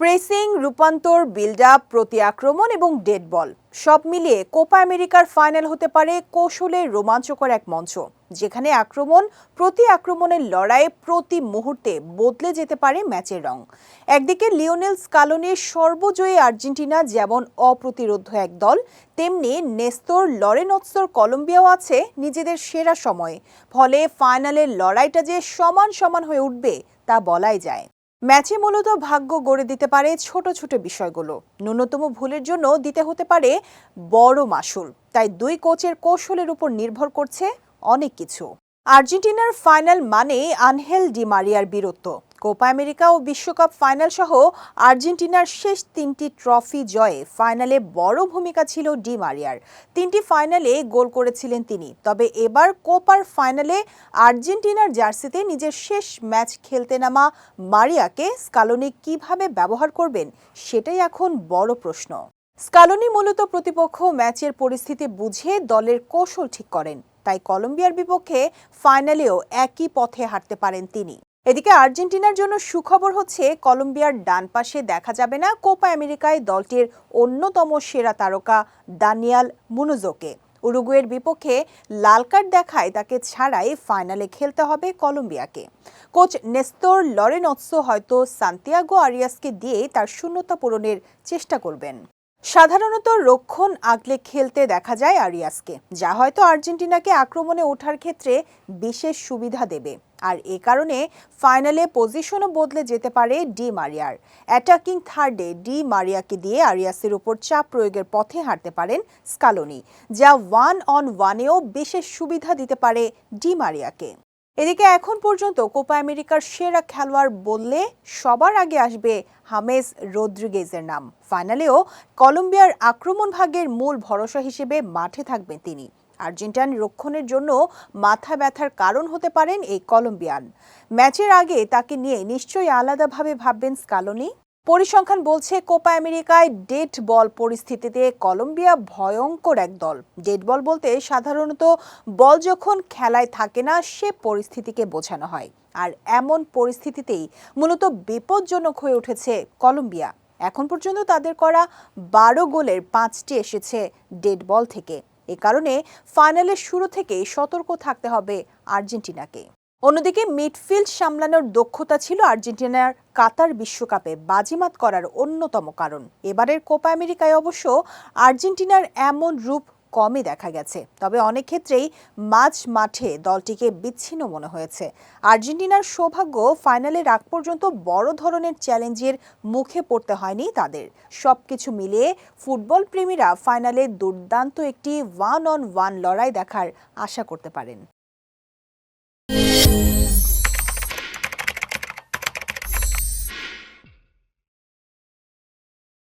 Pressing, রূপান্তর build up প্রতি আক্রমণ এবং ডেড বল সব মিলিয়ে কোপা আমেরিকার ফাইনাল হতে পারে কৌশলের রোমাঞ্চকর এক মঞ্চ, যেখানে আক্রমণ প্রতি আক্রমণের লড়াইয়ে প্রতি মুহূর্তে বদলে যেতে পারে ম্যাচের রং। একদিকে লিওনেল স্কালোনির সর্বজয়ী আর্জেন্টিনা যেমন অপ্রতিরোধ এক দল, তেমনি নেস্তর লরেনৎসর কলম্বিয়াও আছে নিজেদের সেরা সময়ে, ফলে ফাইনালের লড়াইটা যে সমান সমান হয়ে উঠবে তা বলাই যায়। ম্যাচে মূলত ভাগ্য গড়ে দিতে পারে ছোট ছোট বিষয়গুলো। ন্যূনতম ভুলের জন্য দিতে হতে পারে বড় মাসুল। তাই দুই কোচের কৌশলের উপর নির্ভর করছে অনেক কিছু। আর্জেন্টিনার ফাইনাল মানে আনহেল ডিমারিয়ার বীরত্ব। কোপা আমেরিকা ও বিশ্বকাপ ফাইনাল সহ আর্জেন্টিনার শেষ তিনটি ট্রফি জয়ে ফাইনালে বড় ভূমিকা ছিল ডি মারিয়ার। তিনটি ফাইনালে গোল করেছিলেন তিনি। তবে এবার কোপার ফাইনালে আর্জেন্টিনার জার্সিতে নিজের শেষ ম্যাচ খেলতে নামা মারিয়াকে স্কালোনি কীভাবে ব্যবহার করবেন সেটাই এখন বড় প্রশ্ন। স্কালোনি মূলত প্রতিপক্ষ ম্যাচের পরিস্থিতি বুঝে দলের কৌশল ঠিক করেন। তাই কলম্বিয়ার বিপক্ষে ফাইনালেও একই পথে হাঁটতে পারেন তিনি। এদিকে আর্জেন্টিনার জন্য সুখবর হচ্ছে, কলম্বিয়ার ডান পাশে দেখা যাবে না কোপা আমেরিকায় দলটির অন্যতম সেরা তারকা দানিয়াল মুনুজোকে। উরুগুয়ের বিপক্ষে লাল কার্ড দেখায়, তাকে ছাড়াই ফাইনালে খেলতে হবে কলম্বিয়াকে। কোচ নেস্তোর লরেনৎসো হয়তো সান্তিয়াগো আরিয়াসকে দিয়ে তার শূন্যতা পূরণের চেষ্টা করবেন। সাধারণত রক্ষণ আগলে খেলতে দেখা যায় আরিয়াসকে, যা হয়তো আর্জেন্টিনাকে আক্রমণে ওঠার ক্ষেত্রে বিশেষ সুবিধা দেবে। আর এ কারণে ফাইনালে পজিশনও বদলে যেতে পারে ডি মারিয়ার। অ্যাটাকিং থার্ডে ডি মারিয়াকে দিয়ে আরিয়াসের উপর চাপ প্রয়োগের পথে হাঁটতে পারেন স্কালোনি, যা ওয়ান অন ওয়ানেও বিশেষ সুবিধা দিতে পারে ডি মারিয়াকে। এদিকে এখন পর্যন্ত কোপা আমেরিকার সেরা খেলোয়াড় বললে সবার আগে আসবে হামেস রোদ্রিগেজের নাম। ফাইনালেও কলম্বিয়ার আক্রমণ ভাগের মূল ভরসা হিসেবে মাঠে থাকবেন তিনি। আর্জেন্টাইন রক্ষণের জন্য মাথা ব্যথার কারণ হতে পারেন এই কলম্বিয়ান। ম্যাচের আগে তাকে নিয়ে নিশ্চয়ই আলাদাভাবে ভাববেন স্কালোনি। পরিসংখ্যান বলছে, কোপা আমেরিকায় ডেড বল পরিস্থিতিতে কলম্বিয়া ভয়ঙ্কর এক দল। ডেড বল বলতে সাধারণত বল যখন খেলায় থাকে না, সে পরিস্থিতিকে বোঝানো হয়। আর এমন পরিস্থিতিতেই মূলত বিপজ্জনক হয়ে উঠেছে কলম্বিয়া। এখন পর্যন্ত তাদের করা বারো গোলের পাঁচটি এসেছে ডেড বল থেকে। এ কারণে ফাইনালের শুরু থেকেই সতর্ক থাকতে হবে আর্জেন্টিনাকে। অন্যদিকে মিডফিল্ড সামলানোর দক্ষতা ছিল আর্জেন্টিনার কাতার বিশ্বকাপে বাজিমাত করার অন্যতম কারণ। এবারের কোপা আমেরিকায় অবশ্য আর্জেন্টিনার এমন রূপ কমই দেখা গেছে। তবে অনেক ক্ষেত্রেই মাঝ মাঠে দলটিকে বিচ্ছিন্ন মনে হয়েছে। আর্জেন্টিনার সৌভাগ্য ফাইনালের আগ পর্যন্ত বড় ধরনের চ্যালেঞ্জের মুখে পড়তে হয়নি তাদের। সব কিছু মিলিয়ে ফুটবল প্রেমীরা ফাইনালে দুর্দান্ত একটি ওয়ান অন ওয়ান লড়াই দেখার আশা করতে পারেন।